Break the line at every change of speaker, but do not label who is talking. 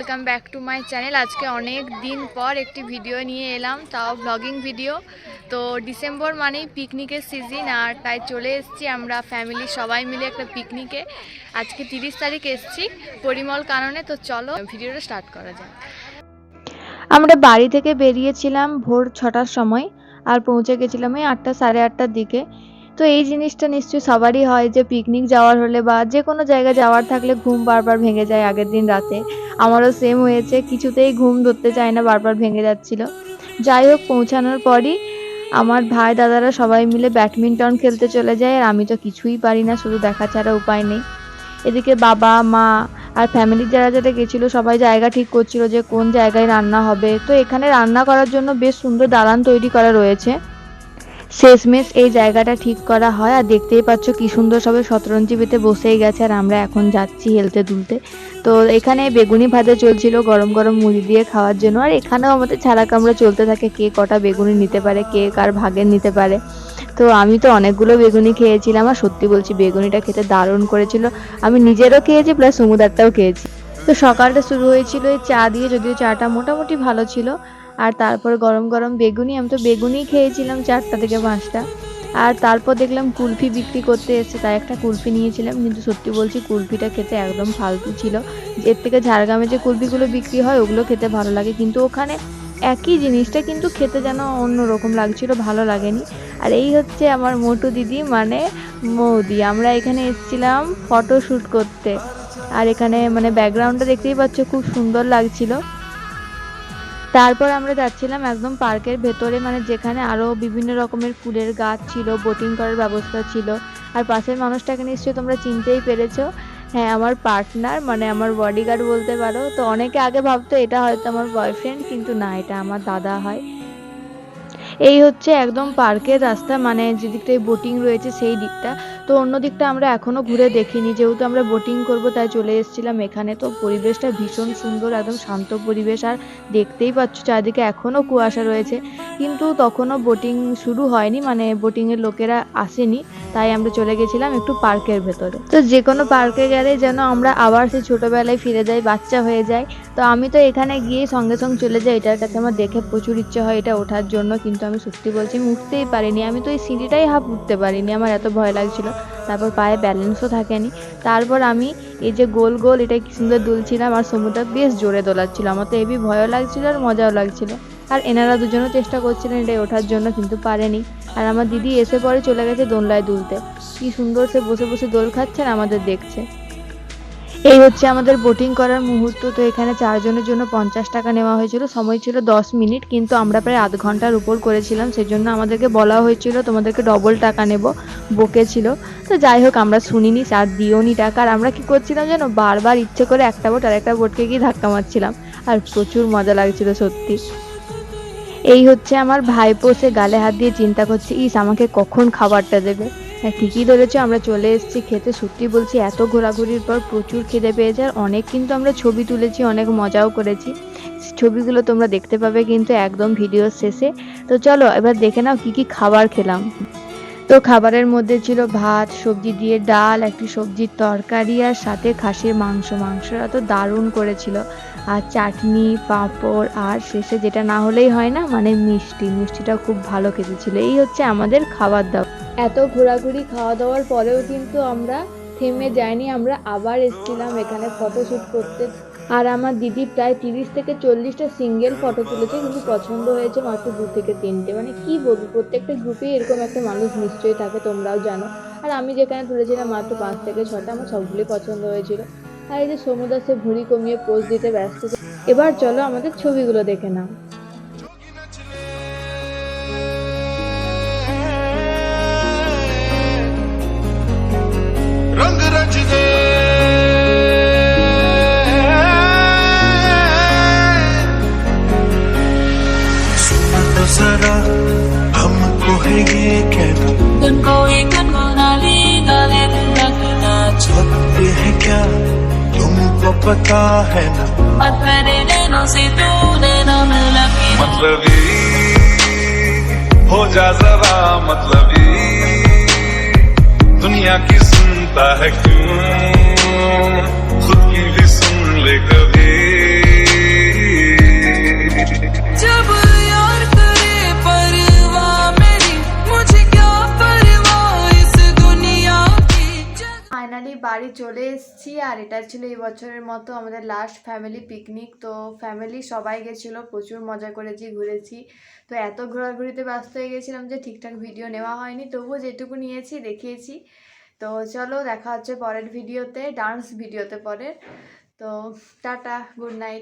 Welcome back to my channel আজকে অনেক দিন পর একটি ভিডিও নিয়ে এলাম, তাও ব্লগিং ভিডিও তো ডিসেম্বর মানেই পিকনিকের সিজন আর তাই চলে এসেছি আমরা ফ্যামিলি সবাই মিলে একটা পিকনিকে আজকে তিরিশ তারিখ এসেছি পরিমল কারণে তো চলো ভিডিওটা স্টার্ট করা যাক।
আমরা বাড়ি থেকে বেরিয়েছিলাম ভোর ছটার সময়, আর পৌঁছে গেছিলাম এই আটটা সাড়ে আটটার দিকে। তো এই জিনিসটা নিশ্চয়ই সবারই হয় যে পিকনিক যাওয়ার হলে বা যে কোনো জায়গায় যাওয়ার থাকলে ঘুম বারবার ভেঙে যায় আগের দিন রাতে। আমারও সেম হয়েছে, কিছুতেই ঘুম ধরতে চায় না, বারবার ভেঙে যাচ্ছিল। যাই হোক, পৌঁছানোর পরই আমার ভাই দাদারা সবাই মিলে ব্যাডমিন্টন খেলতে চলে যায় আর আমি তো কিছুই পারি না, শুধু দেখা ছাড়া উপায় নেই। এদিকে বাবা, মা আর ফ্যামিলির যারা যারা গেছিল, সবাই জায়গা ঠিক করছিল যে কোন জায়গায় রান্না হবে। তো এখানে রান্না করার জন্য বেশ সুন্দর দালান তৈরি করা রয়েছে। শেষমেশ এই জায়গাটা ঠিক করা হয় আর দেখতেই পাচ্ছ কি সুন্দর সবাই শতরঞ্জি পেতে বসেই গেছে আর আমরা এখন যাচ্ছি হেলতে দুলতে। তো এখানে বেগুনি ভাজা চলছিল গরম গরম মুড়ি দিয়ে খাওয়ার জন্য। আর এখানেও আমাদের ছাড়া কামড়া চলতে থাকে কে কটা বেগুনি নিতে পারে, কে কার ভাগের নিতে পারে। তো আমি তো অনেকগুলো বেগুনি খেয়েছিলাম আর সত্যি বলছি বেগুনিটা খেতে দারুণ করেছিল। আমি নিজেরও খেয়েছি প্লাস সমুদারটাও খেয়েছি। তো সকালটা শুরু হয়েছিল এই চা দিয়ে, যদিও চাটা মোটামুটি ভালো ছিল। আর তারপর গরম গরম বেগুনি, আমি তো বেগুনি খেয়েছিলাম চারটা থেকে পাঁচটা। আর তারপর দেখলাম কুলফি বিক্রি করতে এসেছে, তাই একটা কুলফি নিয়েছিলাম। কিন্তু সত্যি বলছি, কুলফিটা খেতে একদম ফালতু ছিল। এর থেকে ঝাড়গ্রামে যে কুলফিগুলো বিক্রি হয়, ওগুলো খেতে ভালো লাগে। কিন্তু ওখানে একই জিনিসটা কিন্তু খেতে যেন অন্যরকম লাগছিল, ভালো লাগেনি। আর এই হচ্ছে আমার মোটু দিদি মানে মৌদি। আমরা এখানে এসেছিলাম ফটো শ্যুট করতে। আর এখানে মানে ব্যাকগ্রাউন্ডটা দেখতেই পাচ্ছ, খুব সুন্দর লাগছিল। তারপর আমরা যাচ্ছিলাম একদম পার্কের ভেতরে মানে যেখানে আরও বিভিন্ন রকমের ফুলের গাছ ছিল বোটিং করার ব্যবস্থা ছিল। আর পাশের মানুষটাকে নিশ্চয়ই তোমরা চিনতেই পেরেছ। হ্যাঁ আমার পার্টনার মানে আমার বডিগার্ড বলতে পারো। তো অনেকে আগে ভাবতো এটা হয়তো আমার বয়ফ্রেন্ড কিন্তু না, এটা আমার দাদা হয়। এই হচ্ছে একদম পার্কের রাস্তা মানে যে দিকটায় বোটিং রয়েছে সেই দিকটা। তো অন্য দিকটা আমরা এখনও ঘুরে দেখিনি। যেহেতু আমরা বোটিং করব, তাই চলে এসেছিলাম এখানে। তো পরিবেশটা ভীষণ সুন্দর, একদম শান্ত পরিবেশ। আর দেখতেই পাচ্ছ, চারিদিকে এখনও কুয়াশা রয়েছে। কিন্তু তখনও বোটিং শুরু হয়নি মানে বোটিংয়ের লোকেরা আসেনি। তাই আমরা চলে গেছিলাম একটু পার্কের ভেতরে। তো যে কোনো পার্কে গেলে যেন আমরা আবার সেই ছোটোবেলায় ফিরে যাই, বাচ্চা হয়ে যাই। তো আমি তো এখানে গিয়ে সঙ্গে সঙ্গে চলে যাই, এটার কাছে আমার দেখে প্রচুর ইচ্ছে হয় এটা ওঠার জন্য। কিন্তু আমি সত্যি বলছি আমি উঠতেই পারিনি। আমি তো এই সিঁড়িটাই হাফ উঠতে পারিনি, আমার এত ভয় লাগছিল। তারপর পায়ে ব্যালেন্সও থাকেনি। তারপর আমি এই যে গোল গোল, এটা কি সুন্দর দুলছিলাম আর সমুদ্র বেশ জোরে দোলাচ্ছিল। আমার তো এবি ভয়ও লাগছিল আর মজাও লাগছিল। আর এনারা দুজনও চেষ্টা করছিলেন এটাই ওঠার জন্য, কিন্তু পারেনি। আর আমার দিদি এসে পরে চলে গেছে দোলনায় দুলতে। কি সুন্দর সে বসে বসে দোল খাচ্ছে আর আমাদের দেখছে। এই হচ্ছে আমাদের বোটিং করার মুহূর্ত। তো এখানে চারজনের জন্য পঞ্চাশ টাকা নেওয়া হয়েছিল। সময় ছিল দশ মিনিট, কিন্তু আমরা প্রায় আধ ঘণ্টার উপর করেছিলাম। সেজন্য আমাদেরকে বলা হয়েছিল, তোমাদেরকে ডবল টাকা নেব। বকেছিল তো যাই হোক, আমরা শুনিনি আর দিওনি টাকা। আর আমরা কি করছিলাম যেন বারবার ইচ্ছে করে একটা বোট আর একটা বোটকে গিয়ে ধাক্কা মারছিলাম। আর প্রচুর মজা লাগছিল সত্যি। এই হচ্ছে আমার ভাইপো, সে গালে হাত দিয়ে চিন্তা করছে, ইস, আমাকে কখন খাবারটা দেবে? হ্যাঁ ঠিকই ধরেছো, আমরা চলে এসেছি খেতে। সত্যি বলছি, এত ঘোরাঘুরির পর প্রচুর খেতে পেয়েছে, আর অনেক কিন্তু আমরা ছবি তুলেছি, অনেক মজাও করেছি। ছবিগুলো তোমরা দেখতে পাবে কিন্তু একদম ভিডিওর শেষে। তো চলো, এবার দেখে নাও কি কি খাবার খেলাম। তো খাবারের মধ্যে ছিল ভাত, সবজি দিয়ে ডাল, একটি সবজির তরকারি আর সাথে খাসির মাংস। মাংসটা তো দারুণ করেছিল। আর চাটনি, পাঁপড় আর শেষে যেটা না হলেই হয় না মানে মিষ্টি। মিষ্টিটা খুব ভালো খেতে ছিল এই হচ্ছে আমাদের খাবার দাবার। এত ঘোরাঘুরি খাওয়া দাওয়ার পরেও কিন্তু আমরা থেমে যাইনি। আমরা আবার এসেছিলাম এখানে ফটোশ্যুট করতে। আর আমার দিদি প্রায় তিরিশ থেকে চল্লিশটা সিঙ্গেল ফটো তুলেছে, কিন্তু পছন্দ হয়েছে মাত্র দু থেকে তিনটে। মানে কি বলব, প্রত্যেকটা গ্রুপে এরকম একটা মানুষ নিশ্চয়ই থাকে, তোমরাও জানো। আর আমি যেখানে তুলেছিলাম মাত্র পাঁচ থেকে ছটা, আমার সবগুলোই পছন্দ হয়েছিল। আর এই যে সমুদ্রে ভুঁড়ি কমিয়ে পোজ দিতে ব্যস্ত। এবার চলো আমাদের ছবিগুলো দেখে নাও।
जरा हमको है ये कहना
दिन कोई गुनगुना ली गाले गुनगुना
सत्य है क्या? तुमको पता है ना?
अतरे नैनों से तूने ना मिला
मतलब हो जा जरा मतलब दुनिया की सुनता है क्यों?
চলে এসেছি আর এটা ছিল এই বছরের মতো আমাদের লাস্ট ফ্যামিলি পিকনিক তো ফ্যামিলি সবাই গেছিল, প্রচুর মজা করেছি, ঘুরেছি। তো এত ঘোরাঘুরিতে ব্যস্ত হয়ে গেছিলাম যে ঠিকঠাক ভিডিও নেওয়া হয়নি। তবুও যেটুকু নিয়েছি, দেখিয়েছি। তো চলো দেখা হচ্ছে পরের ভিডিওতে ডান্স ভিডিওতে পরের তো টাটা গুড নাইট